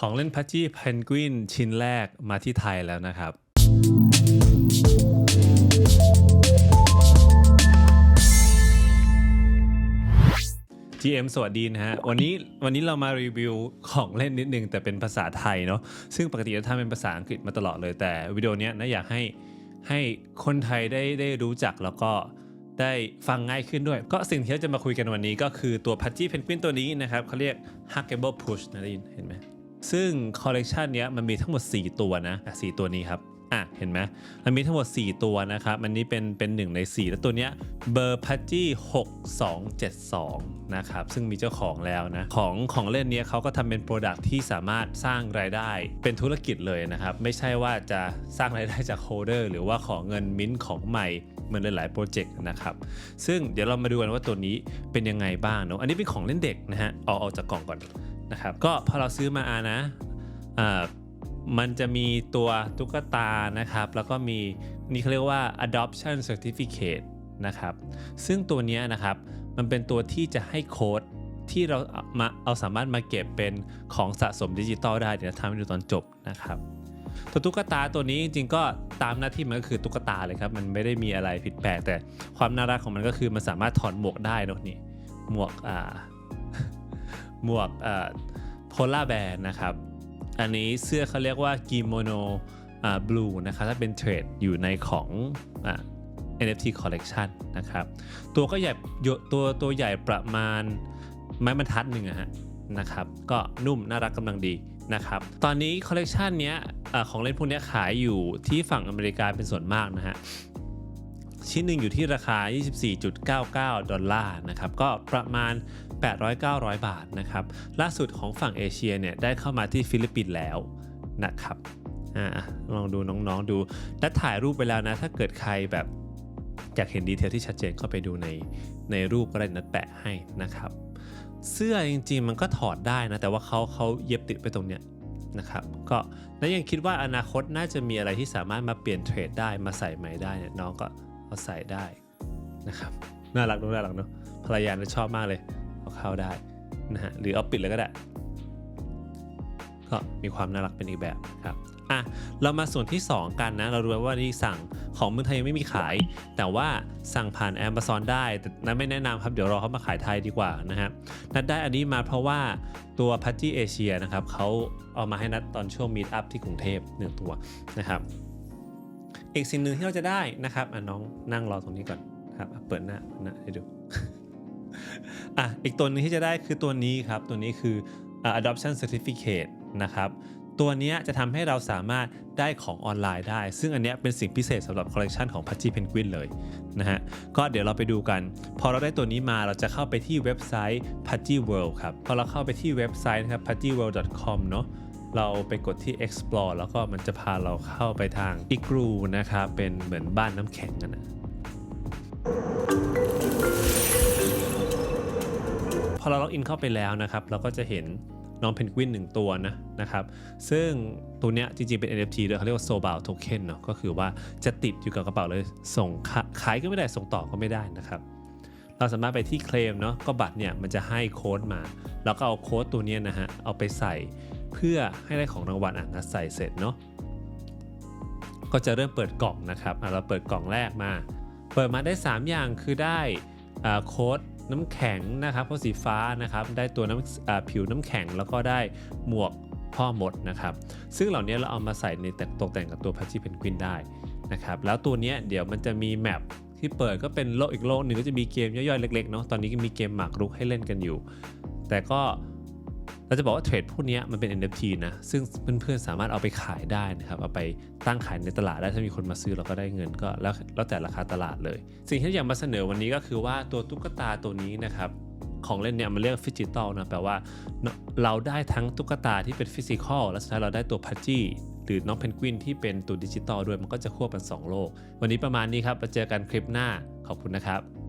ของเล่นพัชจี้เพนกวินชิ้นแรกมาที่ไทยแล้วนะครับ GM สวัสดีนะฮะ วันนี้วันนี้เรามารีวิวของเล่นนิดนึง แต่เป็นภาษาไทยเนาะซึ่งปกติเราทำเป็นภาษาอังกฤษมาตลอดเลยแต่วิดีโอนี้นะอยากให้ให้คนไทยได้ได้รู้จักแล้วก็ได้ฟังง่ายขึ้นด้วย ก็สิ่งที่เราจะมาคุยกันวันนี้ก็คือตัวพั g จี้เพนกวินตัวนี้นะครับเขาเรียก Huggable Push นะได้ยินเห็นไหม ซึ่งคอลเลกชันนี้มันมีทั้งหมด 4 ตัวนะอะ4ตัวนี้ครับอะเห็นไหมมันมีทั้งหมด 4 ตัวนะครับอันนี้เป็นเป็นหนึ่งใน 4 แล้วตัวเนี้ยเบอร์พั g จี้6272 นะครับ ซึ่งมีเจ้าของแล้วนะ ของของเล่นนี้เขาก็ทำเป็นโปรดักที่สามารถสร้างรายได้เป็นธุรกิจเลยนะครับ ไม่ใช่ว่าจะสร้างรายได้จากโฮเดอร์หรือว่าของเงินมิ้นท์ของใหม่เหมือนหลายๆโปรเจกต์นะครับ ซึ่งเดี๋ยวเรามาดูกันว่าตัวนี้เป็นยังไงบ้างเนาะอันนี้เป็นของเล่นเด็กนะฮะเอาออกจากกล่องก่อน นะครับก็พอเราซื้อมาอานะมันจะมีตัวตุ๊กตานะครับ แล้วก็มีนี่เขาเรียกว่า adoption certificate นะครับซึ่งตัวนี้นะครับมันเป็นตัวที่จะให้โค้ดที่เรามาเอาสามารถมาเก็บเป็นของสะสมดิจิตอลได้เดี๋ยวทำให้ดูตอนจบนะครับตัวตุ๊กตาตัวนี้จริงๆก็ตามหน้าที่มันก็คือตุ๊กตาเลยครับ มันไม่ได้มีอะไรผิดแปลกแต่ความน่ารักของมันก็คือมันสามารถถอดหมวกได้นะนี่หมวกอ่า หมวกโพล่าแบร์นะครับ อันนี้เสื้อเขาเรียกว่ากิโมโนบลูนะครับถ้าเป็นเทรดอยู่ในของอ NFT collection นะครับ ตัวก็ใหญ่ตัวตัวใหญ่ประมาณไม้บรรทัดหนึ่งอะฮะนะครับ ก็นุ่มน่ารักกำลังดีนะครับ ตอนนี้คอลเลกชันเนี้ยของเล่นพวกนี้ขายอยู่ที่ฝั่งอเมริกาเป็นส่วนมากนะฮะ ชิ้นหนึ่งอยู่ที่ราคา 24.99 ดอลลาร์นะครับ ก็ประมาณ 800-900 บาทนะครับล่าสุดของฝั่งเอเชียเนี่ยได้เข้ามาที่ฟิลิปปินส์แล้วนะครับอ่าลองดูน้องๆดูและถ่ายรูปไปแล้วนะ ถ้าเกิดใครแบบอยากเห็นดีเทลที่ชัดเจนเข้าไปดูในในรูปก็ได้นัดแปะให้นะครับ เสื้อจริงๆมันก็ถอดได้นะ แต่ว่าเขาเขาเย็บติดไปตรงเนี้ยนะครับก็แล้วยังคิดว่าอนาคตน่าจะมีอะไรที่สามารถมาเปลี่ยนเทรดได้มาใส่ใหม่ได้เนี่ยน้องก็เอาใส่ได้นะครับน่ารักเนอะน่ารักเนาะภรรยาเนี่ยชอบมากเลย เข้าได้นะฮะหรือเอาปิดเลยก็ได้ ก็มีความน่ารักเป็นอีกแบบครับอะเรามาส่วนที่ 2 กันนะ เรารู้ว่านี่สั่งของเมืองไทยยังไม่มีขาย แต่ว่าสั่งผ่าน Amazon ได้แต่นั้นไม่แนะนำครับ เดี๋ยวรอเขามาขายไทยดีกว่านะฮะนัดได้อันนี้มาเพราะว่าตัวพั g จี้เอเชียนะครับเขาเอามาให้นัดตอนช่วงมี t อัพที่กรุงเทพหนึ่งตัวนะครับ อีกสิ่งหนึ่งที่เราจะได้นะครับอะน้องนั่งรอตรงนี้ก่อนครับเปิดหน้าหน้าให้ดู อะอีกตัวนึงที่จะได้คือตัวนี้ครับ ตัวนี้คือ adoption certificate นะครับตัวนี้จะทำให้เราสามารถได้ของออนไลน์ได้ ซึ่งอันเนี้ยเป็นสิ่งพิเศษสำหรับคอลเลกชันของ p a จิเพนกวินเลยนะฮะ ก็เดี๋ยวเราไปดูกัน พอเราได้ตัวนี้มาเราจะเข้าไปที่เว็บไซต์ p a จิ World ครับ พอเราเข้าไปที่เว็บไซต์นะครับ p a จิ world com เนาะเราไปกดที่ explore แล้วก็มันจะพาเราเข้าไปทาง igloo นะครับ เป็นเหมือนบ้านน้ำแข็งกันนะ อเราล็อกอินเข้าไปแล้วนะครับ เราก็จะเห็นน้องเพนกวินหนึ่งตัวนะนะครับ ซึ่งตัวเนี้ยจริงๆเป็น NFT ด้วยเขาเรียกว่า Sobal Token เนาะก็คือว่าจะติดอยู่กับกระเป๋าเลยส่งขายก็ไม่ได้ส่งต่อก็ไม่ได้นะครับ เราสามารถไปที่เคลมเนาะก็บัตรเนี่ยมันจะให้โค้ดมา แล้วก็เอาโค้ดตัวเนี้ยนะฮะเอาไปใส่เพื่อให้ได้ของรางวัลอะนะใส่เสร็จเนาะก็จะเริ่มเปิดกล่องนะครับเราเปิดกล่องแรกมา เปิดมาได้ 3 อย่างคือได้โค้ด น้ำแข็งนะครับเพราะสีฟ้านะครับได้ตัวน้ำผิวน้ำแข็งแล้วก็ได้หมวกพ่อมดนะครับ ซึ่งเหล่านี้เราเอามาใส่ในแต่ตกแต่งกับตัวพัชชีเพนกวินได้นะครับแล้วตัวนี้เดี๋ยวมันจะมีแมปที่เปิดก็เป็นโลกอีกโลกหนึ่งก็จะมีเกมย่อยๆเล็กๆเนาะตอนนี้ก็มีเกมหมากรุกให้เล่นกันอยู่ แต่ก็ เราจะบอกว่าเทรดพวกนี้มันเป็น NFT นะ ซึ่งเพื่อนๆสามารถเอาไปขายได้นะครับ เอาไปตั้งขายในตลาดได้ถ้ามีคนมาซื้อเราก็ได้เงินก็แล้วแล้วแต่ราคาตลาดเลย สิ่งที่อยากมาเสนอวันนี้ก็คือว่าตัวตุ๊กตาตัวนี้นะครับของเล่นเนี่ยมันเรียกฟิจิตอลนะแปลว่าเราได้ทั้งตุ๊กตาที่เป็นฟิสิกอลและสุดท้ายเราได้ตัวพั g จี้หรือน้องเพนกวินที่เป็นตัวดิจิตอลด้วยมันก็จะควบกัน2 โลก วันนี้ประมาณนี้ครับเราเจอกันคลิปหน้าขอบคุณนะครับ